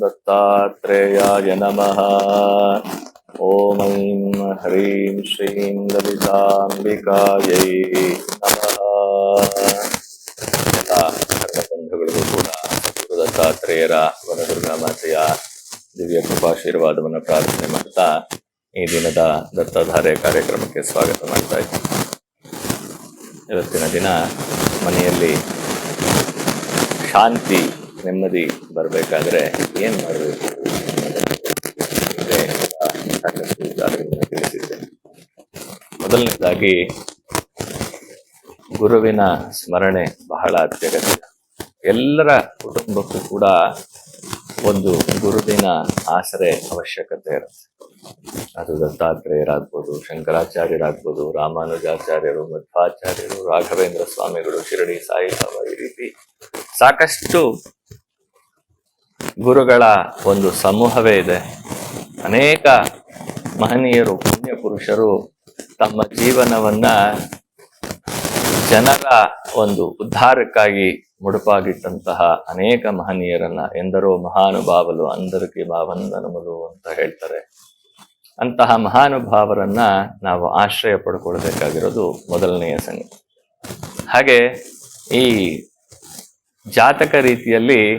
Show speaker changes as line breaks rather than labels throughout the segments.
ದತ್ತಾತ್ರೇಯಾಯ ನಮಃ. ಓಂ ಐಂ ಹ್ರೀಂ ಶ್ರೀಂ ಲಲಿತಾಂಬಿಕಾಯೈ ನಮಃ. ಎಲ್ಲ ಬಂಧುಗಳಿಗೂ ಕೂಡ ದತ್ತಾತ್ರೇಯರ ವನದುರ್ಗಾ ಮಾತೆಯ ದಿವ್ಯ ಕೃಪಾಶೀರ್ವಾದವನ್ನು ಪ್ರಾರ್ಥನೆ ಮಾಡ್ತಾ ಈ ದಿನದ ದತ್ತಧಾರೆ ಕಾರ್ಯಕ್ರಮಕ್ಕೆ ಸ್ವಾಗತ ಮಾಡ್ತಾ ಇವತ್ತಿನ ದಿನ ಮನೆಯಲ್ಲಿ ಶಾಂತಿ ನೆಮ್ಮದಿ ಬರಬೇಕಾದ್ರೆ ಏನು ಮಾಡಬೇಕು? ತಿಳಿಸಿದ್ದೆ ಮೊದಲನೇದಾಗಿ ಗುರುವಿನ ಸ್ಮರಣೆ ಬಹಳ ಅತ್ಯಗತ್ಯ. ಎಲ್ಲರ ಕುಟುಂಬಕ್ಕೂ ಕೂಡ ಒಂದು ಗುರುವಿನ ಆಸರೆ ಅವಶ್ಯಕತೆ ಇರುತ್ತೆ. ಅದು ದತ್ತಾತ್ರೇಯರಾಗ್ಬೋದು, ಶಂಕರಾಚಾರ್ಯರಾಗ್ಬೋದು, ರಾಮಾನುಜಾಚಾರ್ಯರು, ಮಧ್ವಾಚಾರ್ಯರು, ರಾಘವೇಂದ್ರ ಸ್ವಾಮಿಗಳು, ಶಿರಡಿ ಸಾಯಿ ಈ ರೀತಿ ಸಾಕಷ್ಟು ಗುರುಗಳ ಒಂದು ಸಮೂಹವೇ ಇದೆ. ಅನೇಕ ಮಹನೀಯರು, ಪುಣ್ಯ ಪುರುಷರು ತಮ್ಮ ಜೀವನವನ್ನ ಜನರ ಒಂದು ಉದ್ಧಾರಕ್ಕಾಗಿ ಮುಡುಪಾಗಿಟ್ಟಂತಹ ಅನೇಕ ಮಹನೀಯರನ್ನ ಎಂದರೋ ಮಹಾನುಭಾವಲು ಅಂದರಿಗೆ ಭಾವಂದನಮಲು ಅಂತ ಹೇಳ್ತಾರೆ. ಅಂತಹ ಮಹಾನುಭಾವರನ್ನ ನಾವು ಆಶ್ರಯ ಪಡ್ಕೊಳ್ಬೇಕಾಗಿರೋದು ಮೊದಲನೆಯ ಸಂಗತಿ ಹಾಗೆ ಈ ಜಾತಕ ರೀತಿಯಲ್ಲಿ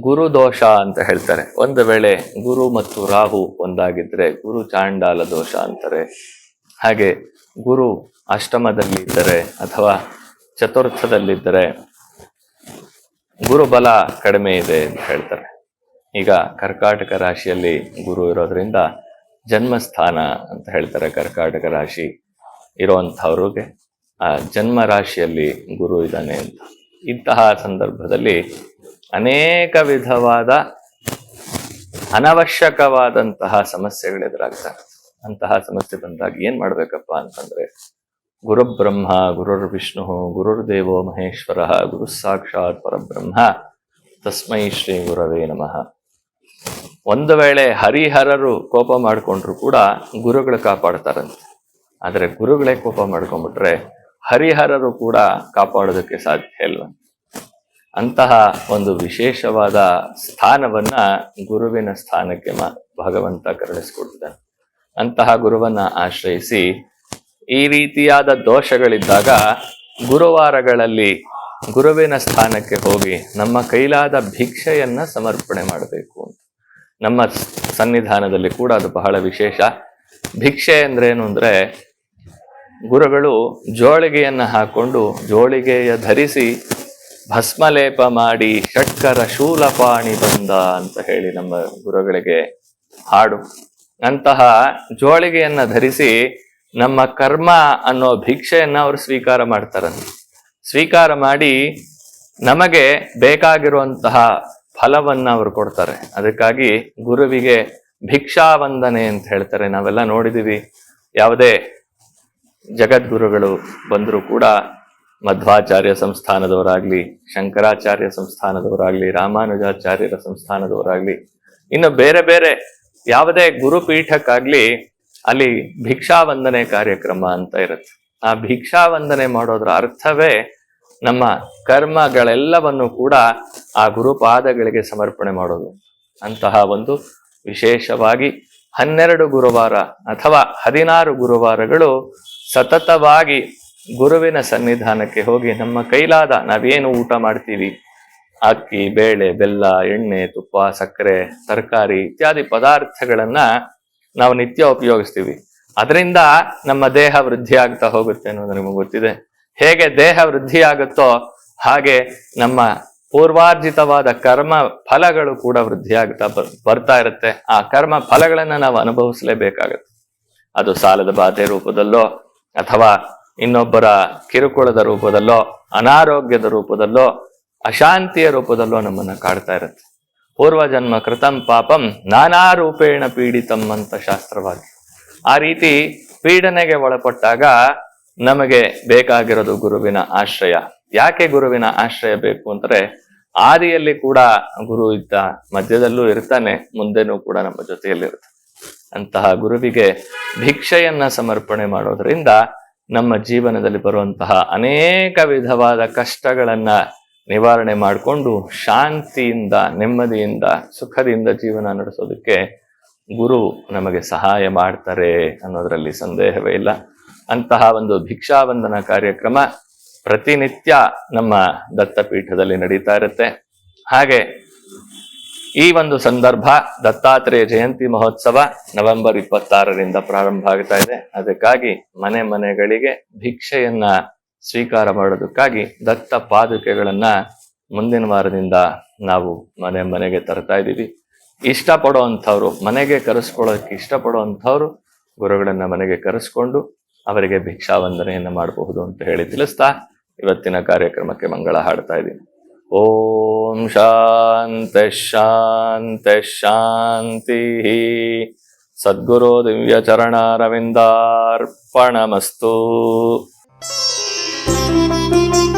ಗುರು ದೋಷ ಅಂತ ಹೇಳ್ತಾರೆ. ಒಂದು ವೇಳೆ ಗುರು ಮತ್ತು ರಾಹು ಒಂದಾಗಿದ್ರೆ ಗುರು ಚಾಂಡಾಲ ದೋಷ ಅಂತಾರೆ. ಹಾಗೆ ಗುರು ಅಷ್ಟಮದಲ್ಲಿದ್ದರೆ ಅಥವಾ ಚತುರ್ಥದಲ್ಲಿದ್ದರೆ ಗುರುಬಲ ಕಡಿಮೆ ಇದೆ ಅಂತ ಹೇಳ್ತಾರೆ. ಈಗ ಕರ್ಕಾಟಕ ರಾಶಿಯಲ್ಲಿ ಗುರು ಇರೋದ್ರಿಂದ ಜನ್ಮಸ್ಥಾನ ಅಂತ ಹೇಳ್ತಾರೆ ಕರ್ಕಾಟಕ ರಾಶಿ ಇರುವಂಥವ್ರಿಗೆ. ಆ ಜನ್ಮ ರಾಶಿಯಲ್ಲಿ ಗುರು ಇದ್ದಾನೆ ಅಂತ. ಇಂತಹ ಸಂದರ್ಭದಲ್ಲಿ ಅನೇಕ ವಿಧವಾದ ಅನವಶ್ಯಕವಾದಂತಹ ಸಮಸ್ಯೆಗಳು ಎದುರಾಗ್ತವೆ ಅಂತಹ ಸಮಸ್ಯೆ ಬಂದಾಗ ಏನು ಮಾಡಬೇಕಪ್ಪ ಅಂತಂದ್ರೆ ಗುರು ಬ್ರಹ್ಮ ಗುರುರ್ ವಿಷ್ಣು ಗುರುರ್ ದೇವೋ ಮಹೇಶ್ವರ ಗುರು ಸಾಕ್ಷಾತ್ ಪರಬ್ರಹ್ಮ. ತಸ್ಮೈ ಶ್ರೀ ಗುರವೇ ನಮಃ. ಒಂದು ವೇಳೆ ಹರಿಹರರು ಕೋಪ ಮಾಡಿಕೊಂಡ್ರು ಕೂಡ ಗುರುಗಳು ಕಾಪಾಡ್ತಾರಂತೆ. ಆದರೆ ಗುರುಗಳೇ ಕೋಪ ಮಾಡ್ಕೊಂಡ್ಬಿಟ್ರೆ ಹರಿಹರರು ಕೂಡ ಕಾಪಾಡೋದಕ್ಕೆ ಸಾಧ್ಯ ಇಲ್ಲ ಅಂತಹ ಒಂದು ವಿಶೇಷವಾದ ಸ್ಥಾನವನ್ನ ಗುರುವಿನ ಸ್ಥಾನಕ್ಕೆ ಭಗವಂತ ಕರುಣಿಸ್ಕೊಡ್ತಾನೆ. ಅಂತಹ ಗುರುವನ್ನ ಆಶ್ರಯಿಸಿ ಈ ರೀತಿಯಾದ ದೋಷಗಳಿದ್ದಾಗ ಗುರುವಾರಗಳಲ್ಲಿ ಗುರುವಿನ ಸ್ಥಾನಕ್ಕೆ ಹೋಗಿ ನಮ್ಮ ಕೈಲಾದ ಭಿಕ್ಷೆಯನ್ನ ಸಮರ್ಪಣೆ ಮಾಡಬೇಕು ನಮ್ಮ ಸನ್ನಿಧಾನದಲ್ಲಿ ಕೂಡ ಅದು ಬಹಳ ವಿಶೇಷ. ಭಿಕ್ಷೆ ಅಂದ್ರೆ ಏನು ಅಂದ್ರೆ ಗುರುಗಳು ಜೋಳಿಗೆಯನ್ನ ಹಾಕೊಂಡು ಜೋಳಿಗೆಯ ಧರಿಸಿ ಭಸ್ಮಲೇಪ ಮಾಡಿ ಷಟ್ಕರ ಶೂಲಪಾಣಿ ಬಂದ ಅಂತ ಹೇಳಿ ನಮ್ಮ ಗುರುಗಳಿಗೆ ಹಾಡು. ಅಂತಹ ಜೋಳಿಗೆಯನ್ನ ಧರಿಸಿ ನಮ್ಮ ಕರ್ಮ ಅನ್ನೋ ಭಿಕ್ಷೆಯನ್ನು ಅವರು ಸ್ವೀಕಾರ ಮಾಡ್ತಾರಂತೆ ಸ್ವೀಕಾರ ಮಾಡಿ ನಮಗೆ ಬೇಕಾಗಿರುವಂತಹ ಫಲವನ್ನು ಅವರು ಕೊಡ್ತಾರೆ. ಅದಕ್ಕಾಗಿ ಗುರುವಿಗೆ ಭಿಕ್ಷಾವಂದನೆ ಅಂತ ಹೇಳ್ತಾರೆ. ನಾವೆಲ್ಲ ನೋಡಿದೀವಿ. ಯಾವುದೇ ಜಗದ್ಗುರುಗಳು ಬಂದರೂ ಕೂಡ ಮಧ್ವಾಚಾರ್ಯ ಸಂಸ್ಥಾನದವರಾಗ್ಲಿ, ಶಂಕರಾಚಾರ್ಯ ಸಂಸ್ಥಾನದವರಾಗ್ಲಿ, ರಾಮಾನುಜಾಚಾರ್ಯರ ಸಂಸ್ಥಾನದವರಾಗ್ಲಿ, ಇನ್ನು ಬೇರೆ ಬೇರೆ ಯಾವುದೇ ಗುರುಪೀಠಕ್ಕಾಗ್ಲಿ ಅಲ್ಲಿ ಭಿಕ್ಷಾವಂದನೆ ಕಾರ್ಯಕ್ರಮ ಅಂತ ಇರುತ್ತೆ. ಆ ಭಿಕ್ಷಾವಂದನೆ ಮಾಡೋದ್ರ ಅರ್ಥವೇ ನಮ್ಮ ಕರ್ಮಗಳೆಲ್ಲವನ್ನು ಕೂಡ ಆ ಗುರುಪಾದಗಳಿಗೆ ಸಮರ್ಪಣೆ ಮಾಡೋದು. ಅಂತಹ ಒಂದು ವಿಶೇಷವಾಗಿ ಹನ್ನೆರಡು ಗುರುವಾರ ಅಥವಾ ಹದಿನಾರು ಗುರುವಾರಗಳು ಸತತವಾಗಿ ಗುರುವಿನ ಸನ್ನಿಧಾನಕ್ಕೆ ಹೋಗಿ ನಮ್ಮ ಕೈಲಾದ ನಾವೇನು ಊಟ ಮಾಡ್ತೀವಿ? ಅಕ್ಕಿ, ಬೇಳೆ, ಬೆಲ್ಲ, ಎಣ್ಣೆ, ತುಪ್ಪ, ಸಕ್ಕರೆ, ತರಕಾರಿ ಇತ್ಯಾದಿ ಪದಾರ್ಥಗಳನ್ನ ನಾವು ನಿತ್ಯ ಉಪಯೋಗಿಸ್ತೀವಿ. ಅದರಿಂದ ನಮ್ಮ ದೇಹ ವೃದ್ಧಿ ಆಗ್ತಾ ಹೋಗುತ್ತೆ ಅನ್ನೋದು ನಿಮಗೆ ಗೊತ್ತಿದೆ. ಹೇಗೆ ದೇಹ ವೃದ್ಧಿ ಆಗುತ್ತೋ ಹಾಗೆ ನಮ್ಮ ಪೂರ್ವಾರ್ಜಿತವಾದ ಕರ್ಮ ಫಲಗಳು ಕೂಡ ವೃದ್ಧಿ ಆಗ್ತಾ ಬರ್- ಬರ್ತಾ ಇರುತ್ತೆ. ಆ ಕರ್ಮ ಫಲಗಳನ್ನ ನಾವು ಅನುಭವಿಸಲೇಬೇಕಾಗತ್ತೆ. ಅದು ಸಾಲದ ಬಾಧೆ ರೂಪದಲ್ಲೋ ಅಥವಾ ಇನ್ನೊಬ್ಬರ ಕಿರುಕುಳದ ರೂಪದಲ್ಲೋ, ಅನಾರೋಗ್ಯದ ರೂಪದಲ್ಲೋ, ಅಶಾಂತಿಯ ರೂಪದಲ್ಲೋ ನಮ್ಮನ್ನ ಕಾಡ್ತಾ ಇರುತ್ತೆ. ಪೂರ್ವ ಜನ್ಮ ಕೃತಂ ಪಾಪಂ ನಾನಾ ರೂಪೇಣ ಪೀಡಿತಂ ಅಂತ ಶಾಸ್ತ್ರವಾಗಿ. ಆ ರೀತಿ ಪೀಡನೆಗೆ ಒಳಪಟ್ಟಾಗ ನಮಗೆ ಬೇಕಾಗಿರೋದು ಗುರುವಿನ ಆಶ್ರಯ. ಯಾಕೆ ಗುರುವಿನ ಆಶ್ರಯ ಬೇಕು ಅಂದ್ರೆ ಆದಿಯಲ್ಲಿ ಕೂಡ ಗುರು ಇದ್ದ ಮಧ್ಯದಲ್ಲೂ ಇರ್ತಾನೆ, ಮುಂದೆನೂ ಕೂಡ ನಮ್ಮ ಜೊತೆಯಲ್ಲಿರುತ್ತೆ ಅಂತಹ ಗುರುವಿಗೆ ಭಿಕ್ಷೆಯನ್ನ ಸಮರ್ಪಣೆ ಮಾಡೋದ್ರಿಂದ ನಮ್ಮ ಜೀವನದಲ್ಲಿ ಬರುವಂತಹ ಅನೇಕ ವಿಧವಾದ ಕಷ್ಟಗಳನ್ನ ನಿವಾರಣೆ ಮಾಡಿಕೊಂಡು ಶಾಂತಿಯಿಂದ, ನೆಮ್ಮದಿಯಿಂದ, ಸುಖದಿಂದ ಜೀವನ ನಡೆಸೋದಕ್ಕೆ ಗುರು ನಮಗೆ ಸಹಾಯ ಮಾಡ್ತಾರೆ ಅನ್ನೋದರಲ್ಲಿ ಸಂದೇಹವೇ ಇಲ್ಲ. ಅಂತಹ ಒಂದು ಭಿಕ್ಷಾವಂದನ ಕಾರ್ಯಕ್ರಮ ಪ್ರತಿನಿತ್ಯ ನಮ್ಮ ದತ್ತಪೀಠದಲ್ಲಿ ನಡೀತಾ ಇರುತ್ತೆ. ಹಾಗೆ ಈ ಒಂದು ಸಂದರ್ಭ ದತ್ತಾತ್ರೇಯ ಜಯಂತಿ ಮಹೋತ್ಸವ ನವೆಂಬರ್ ಇಪ್ಪತ್ತಾರರಿಂದ ಪ್ರಾರಂಭ ಆಗ್ತಾ ಇದೆ. ಅದಕ್ಕಾಗಿ ಮನೆ ಮನೆಗಳಿಗೆ ಭಿಕ್ಷೆಯನ್ನ ಸ್ವೀಕಾರ ಮಾಡೋದಕ್ಕಾಗಿ ದತ್ತ ಪಾದುಕೆಗಳನ್ನ ಮುಂದಿನ ವಾರದಿಂದ ನಾವು ಮನೆ ಮನೆಗೆ ತರ್ತಾ ಇದ್ದೀವಿ. ಇಷ್ಟಪಡುವಂಥವ್ರು, ಮನೆಗೆ ಕರೆಸ್ಕೊಳ್ಳೋಕೆ ಇಷ್ಟಪಡುವಂಥವ್ರು ಗುರುಗಳನ್ನ ಮನೆಗೆ ಕರೆಸ್ಕೊಂಡು ಅವರಿಗೆ ಭಿಕ್ಷಾವಂದನೆಯನ್ನ ಮಾಡಬಹುದು ಅಂತ ಹೇಳಿ ತಿಳಿಸ್ತಾ ಇವತ್ತಿನ ಕಾರ್ಯಕ್ರಮಕ್ಕೆ ಮಂಗಳ ಹಾಡ್ತಾ ಇದ್ದೀನಿ. ಓಂ ಶಾಂತ ಶಾಂತ ಶಾಂತಿ. ಸದ್ಗುರು ದಿವ್ಯ ಚರಣಾರವಿಂದಾರ್ಪಣಮಸ್ತು Música